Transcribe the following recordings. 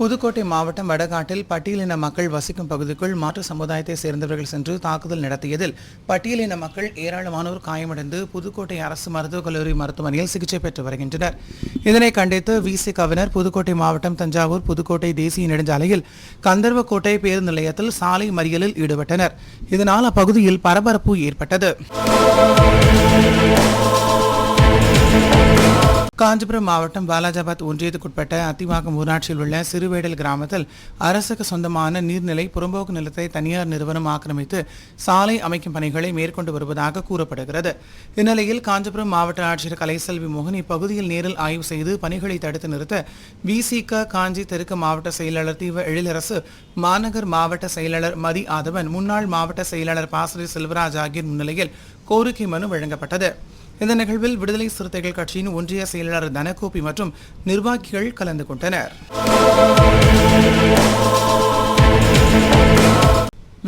புதுக்கோட்டை மாவட்டம் வடகாட்டில் பட்டியலின மக்கள் வசிக்கும் பகுதிக்குள் மாற்று சமுதாயத்தை சேர்ந்தவர்கள் சென்று தாக்குதல் நடத்தியதில் பட்டியலின மக்கள் ஏராளமானோர் காயமடைந்து புதுக்கோட்டை அரசு மருத்துவக் கல்லூரி மருத்துவமனையில் சிகிச்சை பெற்று வருகின்றனர். இதனை கண்டித்து விசி கவினர் புதுக்கோட்டை மாவட்டம் தஞ்சாவூர் புதுக்கோட்டை தேசிய நெடுஞ்சாலையில் கந்தர்வக்கோட்டை பேருந்து நிலையத்தில் சாலை மறியலில் ஈடுபட்டனர். இதனால் அப்பகுதியில் பரபரப்பு ஏற்பட்டது. காஞ்சிபுரம் மாவட்டம் பாலாஜாபாத் ஒன்றியத்துக்குட்பட்ட அத்திவாக்கம் ஊராட்சியில் உள்ள சிறுவேடல் கிராமத்தில் அரசுக்கு சொந்தமான நீர்நிலை புறம்போக்கு நிலத்தை தனியார் நிறுவனம் ஆக்கிரமித்து சாலை அமைக்கும் பணிகளை மேற்கொண்டு வருவதாக கூறப்படுகிறது. இந்நிலையில் காஞ்சிபுரம் மாவட்ட ஆட்சியர் கலைசெல்வி மோகன் இப்பகுதியில் நேரில் ஆய்வு செய்து பணிகளை தடுத்து நிறுத்த விசிக காஞ்சி தெற்கு மாவட்ட செயலாளர் தீவ எழிலரசு மாநகர் மாவட்ட செயலாளர் மதி ஆதவன் முன்னாள் மாவட்ட செயலாளர் பாசறை செல்வராஜ் ஆகியோர் முன்னிலையில் கோரிக்கை மனு வழங்கப்பட்டது. இந்த நிகழ்வில் விடுதலை சிறுத்தைகள் கட்சியின் ஒன்றிய செயலாளர் தனகோபி மற்றும் நிர்வாகிகள் கலந்து கொண்டனர்.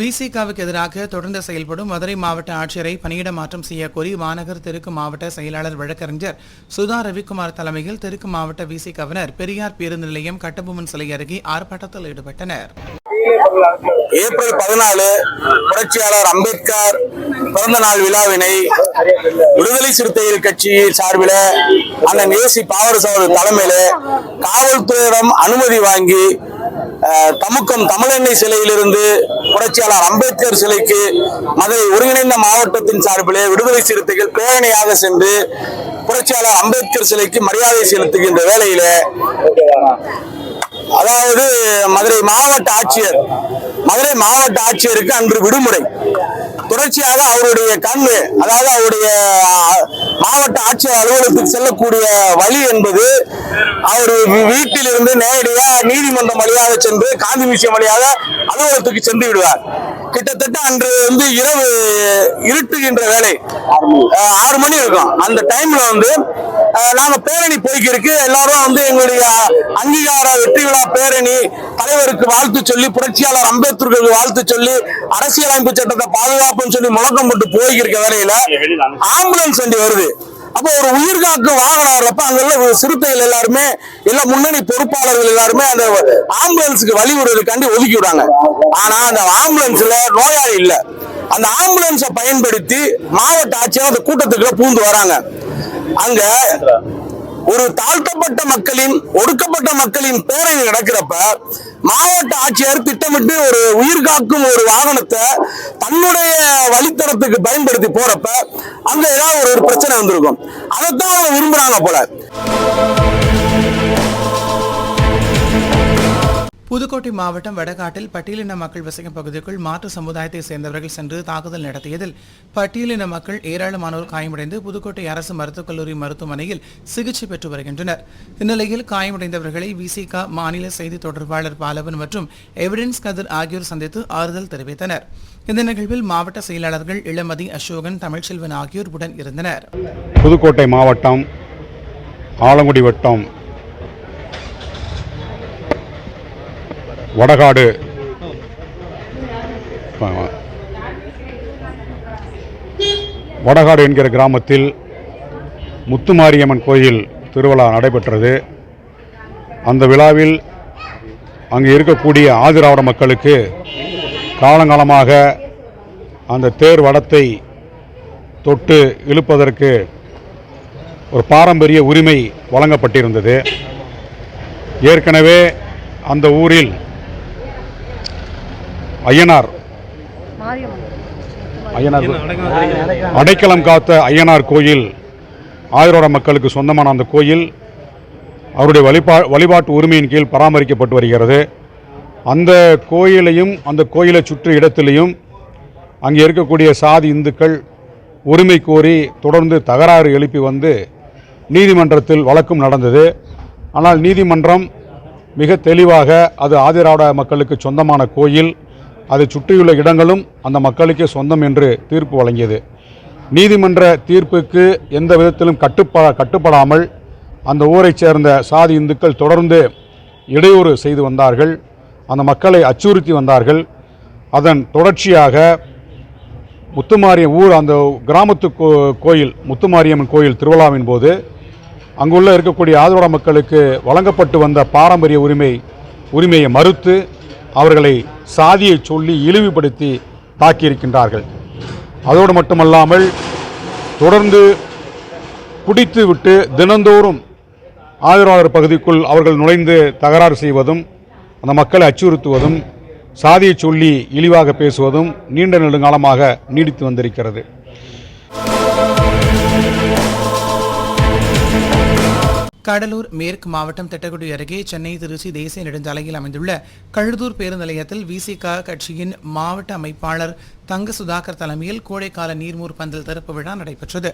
விசிகாவுக்கு எதிராக தொடர்ந்து செயல்படும் மதுரை மாவட்ட ஆட்சியரை பணியிட மாற்றம் செய்ய கோரி மாநகர் தெற்கு மாவட்ட செயலாளர் வழக்கறிஞர் சுதா ரவிக்குமார் தலைமையில் தெற்கு மாவட்ட விசிகாவினர் பெரியார் பேருந்து நிலையம் கட்டபொம்மன் சிலை அருகே ஆர்ப்பாட்டத்தில் ஈடுபட்டனர். ஏப்ரல் பதினாலு புரட்சியாளர் அம்பேத்கர் பிறந்த நாள் விழாவினை விடுதலை சிறுத்தைகள் கட்சி சார்பில் அண்ணன் ஏசி பாவரசவர் தலைமையில காவல்துறையிடம் அனுமதி வாங்கி தமுக்கம் தமிழெண்ணெய் சிலையிலிருந்து புரட்சியாளர் அம்பேத்கர் சிலைக்கு மதுரை ஒருங்கிணைந்த மாவட்டத்தின் சார்பிலே விடுதலை சிறுத்தைகள் பேரணியாக சென்று புரட்சியாளர் அம்பேத்கர் சிலைக்கு மரியாதை செலுத்துகின்ற வேளையில அதாவது மதுரை மாவட்ட ஆட்சியர் மதுரை மாவட்ட ஆட்சியருக்கு அன்று விடுமுறை. தொடர்ச்சியாக அவருடைய கண் அதாவது அவருடைய மாவட்ட ஆட்சியர் அலுவலகத்துக்கு செல்லக்கூடிய வழி என்பது அவர் வீட்டிலிருந்து நேரடியாக நீதிமன்றம் வழியாக சென்று காந்தி மியூசியம் வழியாக அலுவலகத்துக்கு சென்று விடுவார். கிட்டத்தட்ட அன்று வந்து இரவு இருட்டுகின்ற வேலை ஆறு மணி இருக்கும். அந்த டைம்ல வந்து நாங்க பேரணி போய்க்கிருக்கு. எல்லாரும் வந்து எங்களுடைய அங்கீகார வெற்றி விழா பேரணி தலைவருக்கு வாழ்த்து சொல்லி புரட்சியாளர் அம்பேத்கருக்கு வாழ்த்து சொல்லி அரசியலமைப்பு சட்டத்தை பாதுகாப்புன்னு சொல்லி முழக்கம் போட்டு போய்க்கிருக்க வேலையில ஆம்புலன்ஸ் வண்டி வருது. அப்போ ஒரு உயிர் காக்கும் வாகனம் வர்றப்ப அங்குள்ள சிறுத்தைகள் எல்லாருமே எல்லா முன்னணி பொறுப்பாளர்கள் எல்லாருமே அந்த ஆம்புலன்ஸுக்கு வழி விடுறதுக்காண்டி ஒதுக்கி விடுறாங்க. ஆனா அந்த ஆம்புலன்ஸ்ல நோயாளி இல்ல. அந்த ஆம்புலன்ஸை பயன்படுத்தி மாவட்ட ஆட்சியர் அந்த கூட்டத்துக்குள்ள பூந்து வராங்க. அங்க ஒரு தாழ்த்தப்பட்ட மக்களின் ஒடுக்கப்பட்ட மக்களின் பேரணி நடக்கிறப்ப மாவட்ட ஆட்சியர் திட்டமிட்டு ஒரு உயிர் காக்கும் ஒரு வாகனத்தை தன்னுடைய வழித்தடத்துக்கு பயன்படுத்தி போறப்ப அங்க ஏதாவது ஒரு ஒரு பிரச்சனை வந்திருக்கும். அதைத்தான் அவங்க விரும்புறாங்க போல. புதுக்கோட்டை மாவட்டம் வடகாட்டில் பட்டியலின மக்கள் வசிக்கும் பகுதிக்குள் மாற்று சமுதாயத்தை சேர்ந்தவர்கள் சென்று தாக்குதல் நடத்தியதில் பட்டியலின மக்கள் ஏராளமானோர் காயமடைந்து புதுக்கோட்டை அரசு மருத்துவக் கல்லூரி மருத்துவமனையில் சிகிச்சை பெற்று வருகின்றனர். இந்நிலையில் காயமடைந்தவர்களை விசிக மாநில செய்தி தொடர்பாளர் பாலவன் மற்றும் எவிடன்ஸ் கதிர் ஆகியோர் சந்தித்து ஆறுதல் தெரிவித்தனர். இந்த நிகழ்வில் மாவட்ட செயலாளர்கள் இளமதி அசோகன் தமிழ்ச்செல்வன் ஆகியோர் உடன் இருந்தனர். புதுக்கோட்டை மாவட்டம் ஆலங்குடி வட்டம் வடகாடு. வடகாடு என்கிற கிராமத்தில் முத்துமாரியம்மன் கோயில் திருவிழா நடைபெற்றது. அந்த விழாவில் அங்கு இருக்கக்கூடிய ஆதிராவிட மக்களுக்கு காலங்காலமாக அந்த தேர் வடத்தை தொட்டு இழுப்பதற்கு ஒரு பாரம்பரிய உரிமை வழங்கப்பட்டிருந்தது. ஏற்கனவே அந்த ஊரில் ஐயனார். ஐயனார். அடைக்கலம் காத்த ஐயனார் கோயில் ஆயிரோட மக்களுக்கு சொந்தமான அந்த கோயில் அவருடைய வழிபா வழிபாட்டு உரிமையின் கீழ் பராமரிக்கப்பட்டு வருகிறது. அந்த கோயிலையும் அந்த கோயிலை சுற்றி இடத்திலையும் அங்கே இருக்கக்கூடிய சாதி இந்துக்கள் உரிமை கோரி தொடர்ந்து தகராறு எழுப்பி வந்து நீதிமன்றத்தில் வழக்கும் நடந்தது. ஆனால் நீதிமன்றம் மிக தெளிவாக அது ஆதிராவிட மக்களுக்கு சொந்தமான கோயில் அதை சுற்றியுள்ள இடங்களும் அந்த மக்களுக்கே சொந்தம் என்று தீர்ப்பு வழங்கியது. நீதிமன்ற தீர்ப்புக்கு எந்த விதத்திலும் கட்டுப்பா கட்டுப்படாமல் அந்த ஊரைச் சேர்ந்த சாதி இந்துக்கள் தொடர்ந்து இடையூறு செய்து வந்தார்கள். அந்த மக்களை அச்சுறுத்தி வந்தார்கள். அதன் தொடர்ச்சியாக முத்துமாரிய ஊர் அந்த கிராமத்து கோ கோயில் முத்துமாரியம்மன் கோயில் திருவிழாவின் போது அங்குள்ள இருக்கக்கூடிய ஆதரவாள மக்களுக்கு வழங்கப்பட்டு வந்த பாரம்பரிய உரிமை உரிமையை மறுத்து அவர்களை சாதியை சொல்லி இழிவுபடுத்தி தாக்கியிருக்கின்றார்கள். அதோடு மட்டுமல்லாமல் தொடர்ந்து குடித்து விட்டு தினந்தோறும் ஆதரவாளர் பகுதிக்குள் அவர்கள் நுழைந்து தகராறு செய்வதும் அந்த மக்களை அச்சுறுத்துவதும் சாதியை சொல்லி இழிவாக பேசுவதும் நீண்ட நெடுங்காலமாக நீடித்து வந்திருக்கிறது. கடலூர் மேற்கு மாவட்டம் திட்டக்குடி அருகே சென்னை திருச்சி தேசிய நெடுஞ்சாலையில் அமைந்துள்ள கழுதூர் பேருந்து நிலையத்தில் விசிக கட்சியின் மாவட்ட அமைப்பாளர் தங்க சுதாகர் தலைமையில் கோடைக்கால நீர்மூர் பந்தல் திறப்பு விழா நடைபெற்றது.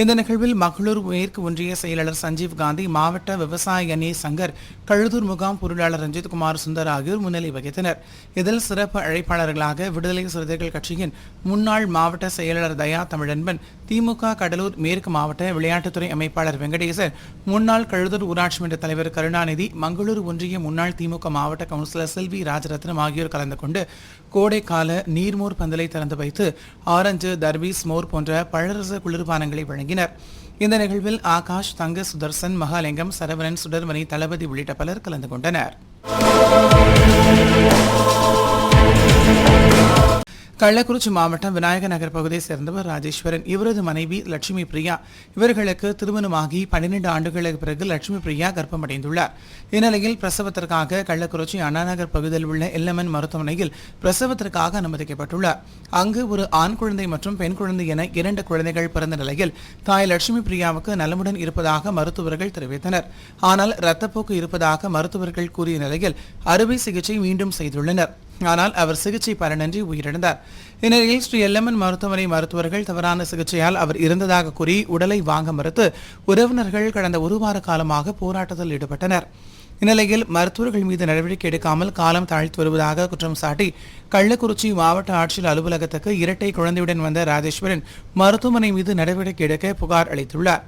இந்த நிகழ்வில் மகளூர் மேற்கு ஒன்றிய செயலாளர் சஞ்சீவ் காந்தி மாவட்ட விவசாய அணி சங்கர் கழுதூர் முகாம் பொருளாளர் ரஞ்சித் குமார் சுந்தர் ஆகியோர் முன்னிலை வகித்தனர். இதில் சிறப்பு அழைப்பாளர்களாக விடுதலை சிறுத்தைகள் கட்சியின் முன்னாள் மாவட்ட செயலாளர் தயா தமிழன்பன் திமுக கடலூர் மேற்கு மாவட்ட விளையாட்டுத்துறை அமைப்பாளர் வெங்கடேசன் முன்னாள் கழுதூர் ஊராட்சி மன்ற தலைவர் கருணாநிதி மங்களூர் ஒன்றிய முன்னாள் திமுக மாவட்ட கவுன்சிலர் செல்வி ராஜரத்னம் ஆகியோர் கலந்து கொண்டு கோடைக்கால நீர்மூர் பந்தலை திறந்து வைத்து ஆரஞ்சு தர்பீஸ் மோர் போன்ற பழரச குளிர்பானங்களை வழங்கினர். இந்த நிகழ்வில் ஆகாஷ் தங்க சுதர்சன் மகாலிங்கம் சரவணன் சுடர்மணி தளபதி உள்ளிட்ட பலர் கலந்து கொண்டனர். கள்ளக்குறிச்சி மாவட்டம் விநாயக நகர் பகுதியை சேர்ந்தவர் ராஜேஸ்வரன். இவரது மனைவி லட்சுமி பிரியா. இவர்களுக்கு திருமணமாகி பன்னிரண்டு ஆண்டுகளுக்கு பிறகு லட்சுமி பிரியா கர்ப்பமடைந்துள்ளார். இந்நிலையில் பிரசவத்திற்காக கள்ளக்குறிச்சி அண்ணாநகர் பகுதியில் உள்ள எல்லமன் மருத்துவமனையில் பிரசவத்திற்காக அனுமதிக்கப்பட்டுள்ளார். அங்கு ஒரு ஆண் குழந்தை மற்றும் பெண் குழந்தை என இரண்டு குழந்தைகள் பிறந்த நிலையில் தாய் லட்சுமி பிரியாவுக்கு நலமுடன் இருப்பதாக மருத்துவர்கள் தெரிவித்தனர். ஆனால் இரத்தப்போக்கு இருப்பதாக மருத்துவர்கள் கூறிய நிலையில் அறுவை சிகிச்சை மீண்டும் செய்துள்ளனர். ஆனால் அவர் சிகிச்சை பலனின்றி உயிரிழந்தார். இந்நிலையில் ஸ்ரீ எல்லம்மன் மருத்துவமனை மருத்துவர்கள் தவறான சிகிச்சையால் அவர் இறந்ததாக கூறி உடலை வாங்க மறுத்து உறவினர்கள் கடந்த ஒரு வார காலமாக போராட்டத்தில் ஈடுபட்டனர். இந்நிலையில் மருத்துவர்கள் மீது நடவடிக்கை எடுக்காமல் காலம் தாழ்த்து வருவதாக குற்றம் சாட்டி கள்ளக்குறிச்சி மாவட்ட ஆட்சியர் அலுவலகத்துக்கு இரட்டை குழந்தையுடன் வந்த ராஜேஸ்வரன் மருத்துவமனை மீது நடவடிக்கை எடுக்க புகார் அளித்துள்ளார்.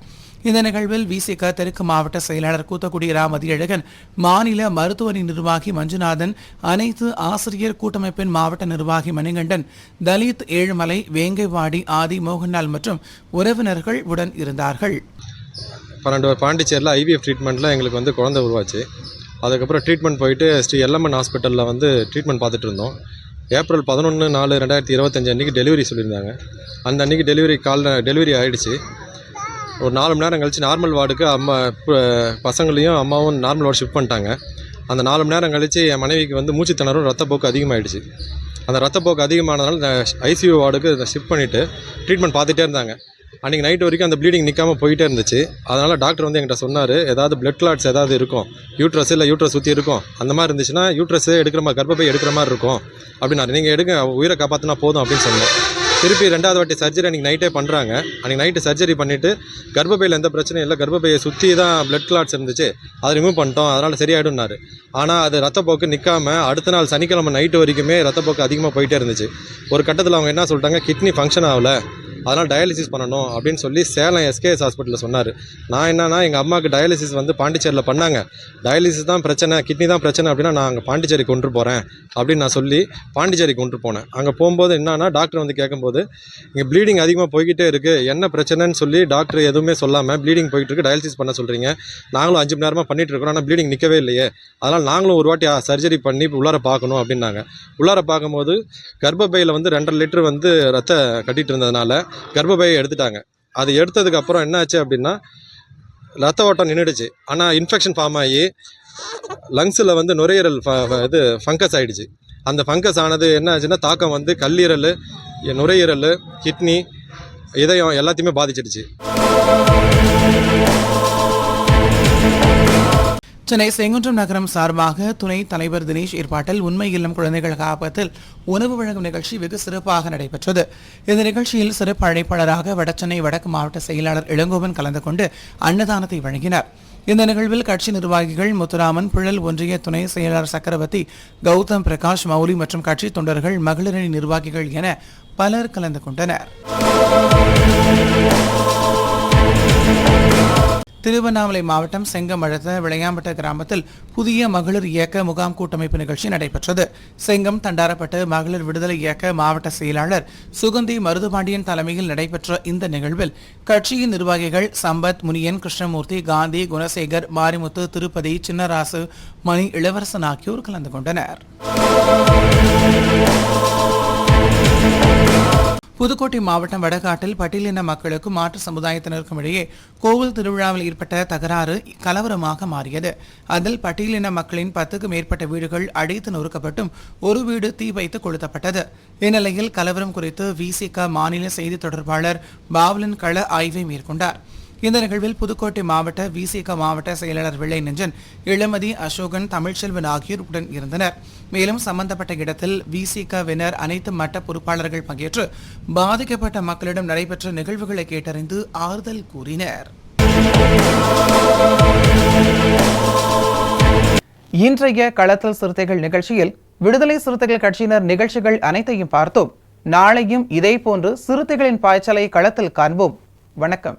இந்த நிகழ்வில் விசிக தெற்கு மாவட்ட செயலாளர் கூத்தக்குடி ராமதி அழகன் மாநில மருத்துவரி நிர்வாகி மஞ்சுநாதன் அனைத்து ஆசிரியர் கூட்டமைப்பின் மாவட்ட நிர்வாகி மணிகண்டன் தலித் ஏழுமலை வேங்கைவாடி ஆதி மோகன்லால் மற்றும் உறவினர்கள் உடன் இருந்தார்கள். பன்னெண்டு பாண்டிச்சேரியில் ஐவிஎஃப் ட்ரீட்மெண்ட்டில் எங்களுக்கு வந்து குழந்தை உருவாச்சு. அதுக்கப்புறம் ட்ரீட்மெண்ட் போயிட்டு ஸ்ரீ எல்எம்என் ஹாஸ்பிட்டலில் வந்து ட்ரீட்மெண்ட் பார்த்துட்டு இருந்தோம். ஏப்ரல் பதினொன்று நாலு ரெண்டாயிரத்தி இருபத்தஞ்சு அன்றைக்கி டெலிவரி சொல்லியிருந்தாங்க. அந்த அன்றைக்கி டெலிவரி கால் டெலிவரி ஆகிடுச்சு ஒரு நாலு மணி நேரம் கழிச்சு நார்மல் வார்டுக்கு அம்மா பசங்களையும் அம்மாவும் நார்மல் வார்டு ஷிஃப்ட் பண்ணிட்டாங்க. அந்த நாலு மணி நேரம் கழிச்சு என் மனைவிக்கு வந்து மூச்சு திணறும் ரத்தப்போக்கு அதிகமாகிடுச்சு அந்த ரத்தப்போக்கு அதிகமானதுனால ஐசியூ வார்டுக்கு ஷிஃப்ட் பண்ணிவிட்டு ட்ரீட்மெண்ட் பார்த்துட்டே இருந்தாங்க. அன்றைக்கி நைட் வரைக்கும் அந்த ப்ளீடிங் நிற்காமல் போயிட்டே இருந்துச்சு. அதனால் டாக்டர் வந்து என்கிட்ட சொன்னார் ஏதாவது பிளட் கிளாட்ஸ் ஏதாவது இருக்கும்? யூட்ரஸ் இல்லை யூட்ரஸ் சுற்றி இருக்கும். அந்த மாதிரி இருந்துச்சுன்னா யூட்ரஸே எடுக்கிற மாதிரி கர்ப்பப்பை எடுக்கிற மாதிரி இருக்கும். அப்படின்னாரு. நீங்கள் எடுங்க உயிரை காப்பாற்றினா போதும் அப்படின்னு சொன்னேன். திருப்பி ரெண்டாவது வாட்டி சர்ஜரி அன்றைக்கி நைட்டே பண்ணுறாங்க அன்றைக்கி நைட்டு சர்ஜரி பண்ணிவிட்டு கர்ப்பப்பையில் எந்த பிரச்சனையும் இல்லை. கர்ப்பப்பையை சுற்றி தான் பிளட் கிளாட்ஸ் இருந்துச்சு. அதை ரிமூவ் பண்ணிட்டோம். அதனால் சரியாயிடும்னாரு. ஆனால் அது ரத்தப்போக்கு நிற்காம அடுத்த நாள் சனிக்கிழமை நைட்டு வரைக்குமே ரத்தப்போக்கு அதிகமாக போயிட்டே இருந்துச்சு. ஒரு கட்டத்தில் அவங்க என்ன சொல்லிட்டாங்க? கிட்னி ஃபங்க்ஷன் ஆகல. அதனால் டயாலிசிஸ் பண்ணணும் அப்படின்னு சொல்லி சேலம் எஸ்கேஎஸ் ஹாஸ்பிட்டலில் சொன்னார். நான் என்னன்னா எங்கள் அம்மாவுக்கு டயாலிசிஸ் வந்து பாண்டிச்சேரியில் பண்ணாங்க. டயாலிசிஸ் தான் பிரச்சனை கிட்னி தான் பிரச்சனை அப்படின்னா நான் அங்கே பாண்டிச்சேரி கொண்டு போகிறேன் அப்படின்னு நான் சொல்லி பாண்டிச்சேரி கொண்டு போனேன். அங்கே போகும்போது என்னன்னா டாக்டர் வந்து கேட்கும்போது இங்கே ப்ளீடிங் அதிகமாக போய்கிட்டே இருக்குது என்ன பிரச்சனைன்னு சொல்லி டாக்டர் எதுவுமே சொல்லாமல் ப்ளீடிங் போய்கிட்டு இருக்கு. டயாலிசிஸ் பண்ண சொல்கிறீங்க நாங்களும் அஞ்சு மணி நேரமாக பண்ணிட்டு இருக்கோம். ஆனால் ப்ளீடிங் நிற்கவே இல்லையே. அதனால் நாங்களும் ஒரு வாட்டி சர்ஜரி பண்ணி உள்ளார பார்க்கணும் அப்படின்னாங்க. உள்ளார பார்க்கும்போது கர்ப்பப்பையில் வந்து ரெண்டரை லிட்டர் வந்து ரத்த கட்டிகிட்டு இருந்ததுனால கர்ப்பப்பையை எடுத்துட்டாங்க. அது எடுத்ததுக்கு அப்புறம் என்னாச்சு அப்படின்னா ரத்த ஓட்டம் நின்றுடுச்சு ஆனால் இன்ஃபெக்ஷன் ஃபார்ம் ஆகி லங்ஸில் வந்து நுரையீரல் ஃப- இது ஃபங்கஸ் ஆகிடுச்சு அந்த ஃபங்கஸ் ஆனது என்ன ஆச்சுன்னா தாக்கம் வந்து கல்லீரல் நுரையீரல் கிட்னி இதயம் எல்லாத்தையுமே பாதிச்சிடுச்சு. சென்னை செங்குன்றம் நகரம் சார்பாக துணை தலைவர் தினேஷ் ஏற்பாட்டில் உண்மை இல்லம் குழந்தைகள் காப்பகத்தில் உணவு வழங்கும் நிகழ்ச்சி வெகு சிறப்பாக நடைபெற்றது. இந்த நிகழ்ச்சியில் சிறப்பு அழைப்பாளராக வடசென்னை வடக்கு மாவட்ட செயலாளர் இளங்கோவன் கலந்து கொண்டு அன்னதானத்தை வழங்கினார். இந்த நிகழ்வில் கட்சி நிர்வாகிகள் முத்துராமன் புழல் ஒன்றிய துணை செயலாளர் சக்கரவர்த்தி கௌதம் பிரகாஷ் மௌலி மற்றும் கட்சி தொண்டர்கள் மகளிரணி நிர்வாகிகள் என பலர் கலந்து கொண்டனர். திருவண்ணாமலை மாவட்டம் செங்கமழத்த விளையாம்பட்ட கிராமத்தில் புதிய மகளிர் இயக்க முகாம் கூட்டமைப்பு நிகழ்ச்சி நடைபெற்றது. செங்கம் தண்டாரப்பட்டு மகளிர் விடுதலை இயக்க மாவட்ட செயலாளர் சுகந்தி மருதுபாண்டியன் தலைமையில் நடைபெற்ற இந்த நிகழ்வில் கட்சியின் நிர்வாகிகள் சம்பத் முனியன் கிருஷ்ணமூர்த்தி காந்தி குணசேகர் மாரிமுத்து திருப்பதி சின்னராசு மணி இளவரசன் ஆகியோர் கலந்து கொண்டனர். புதுக்கோட்டை மாவட்டம் வடகாட்டில் பட்டியலின மக்களுக்கும் மாற்று சமுதாயத்தினருக்கும் இடையே கோவில் திருவிழாவில் ஏற்பட்ட தகராறு கலவரமாக மாறியது. அதில் பட்டியலின மக்களின் பத்துக்கும் மேற்பட்ட வீடுகள் அடைத்து நொறுக்கப்பட்டும் ஒரு வீடு தீ வைத்து கொளுத்தப்பட்டது. இந்நிலையில் கலவரம் குறித்து விசிக மாநில செய்தி தொடர்பாளர் பாவலன் கள ஆய்வை மேற்கொண்டார். இந்த நிகழ்வில் புதுக்கோட்டை மாவட்ட விசிக மாவட்ட செயலாளர் வெள்ளை நெஞ்சன் இளமதி அசோகன் தமிழ்ச்செல்வன் ஆகியோர் உடன் இருந்தனர். மேலும் சம்பந்தப்பட்ட இடத்தில் விசிகவினர் அனைத்து மட்ட பொறுப்பாளர்கள் பங்கேற்று பாதிக்கப்பட்ட மக்களிடம் நடைபெற்ற நிகழ்வுகளை கேட்டறிந்து ஆறுதல் கூறினர். இன்றைய களத்தல் சிறுத்தைகள் நிகழ்ச்சியில் விடுதலை சிறுத்தைகள் கட்சியினர் நிகழ்ச்சிகள் அனைத்தையும் பார்த்தோம். நாளையும் இதே போன்று சிறுத்தைகளின் பாய்ச்சலை களத்தில் காண்போம். வணக்கம்.